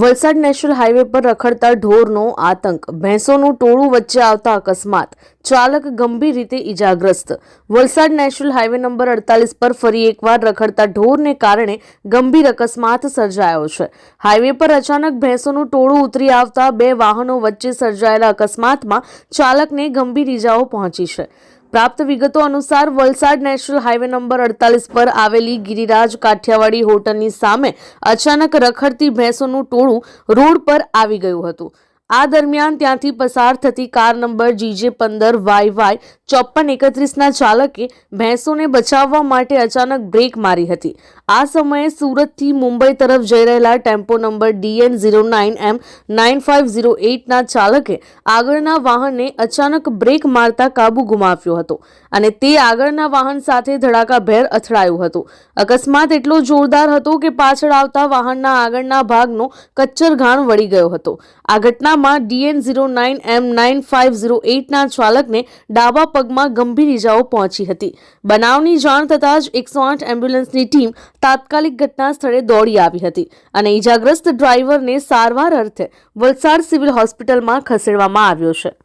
Valsad national highway પર રખડતા ઢોરનો આતંક. ભેંસોનું ટોળું વચ્ચે આવતા અકસ્માત. ચાલક ગંભીર રીતે ઈજાગ્રસ્ત. વલસાડ નેશનલ હાઈવે નંબર અડતાલીસ પર ફરી એકવાર રખડતા ઢોરને કારણે ગંભીર અકસ્માત સર્જાયો છે. હાઈવે પર અચાનક ભેંસોનું ટોળું ઉતરી આવતા બે વાહનો વચ્ચે સર્જાયેલા અકસ્માતમાં ચાલકને ગંભીર ઈજાઓ પહોંચી છે. પ્રાપ્ત વિગતો અનુસાર વલસાડ નેશનલ હાઈવે નંબર અડતાલીસ પર આવેલી ગિરિરાજ કાઠિયાવાડી હોટલની સામે અચાનક રખડતી ભેંસોનું ટોળું રોડ પર આવી ગયું હતું. આ દરમિયાન ત્યાંથી પસાર થતી કાર નંબર જીજે પંદર વાય વાય ચોપ્પન એકત્રીસના ચાલકે ભેંસોને બચાવવા માટે અચાનક બ્રેક મારી હતી. આ સમયે સુરતથી મુંબઈ તરફ જઈ રહેલા tempo number DN zero nine M nine five zero એઇટના ચાલકે આગળના વાહનને અચાનક બ્રેક મારતા કાબુ ગુમાવ્યો હતો અને તે આગળના વાહન સાથે ધડાકાભેર અથડાયું હતું. અકસ્માત એટલો જોરદાર હતો કે પાછળ આવતા વાહનના આગળના ભાગનો કચ્છર ઘાણ વળી ગયો હતો. આ ઘટનામાં DN zero nine M nine five zero એટના ચાલકને ડાબા પગમાં ગંભીર ઇજાઓ પહોંચી હતી. બનાવની જાણ થતાં જ એકસો આઠ એમ્બ્યુલન્સની ટીમ તાત્કાલિક ઘટના સ્થળે દોડી આવી હતી અને ઇજાગ્રસ્ત ડ્રાઈવરને સારવાર અર્થે વલસાડ સિવિલ હોસ્પિટલમાં ખસેડવામાં આવ્યો છે.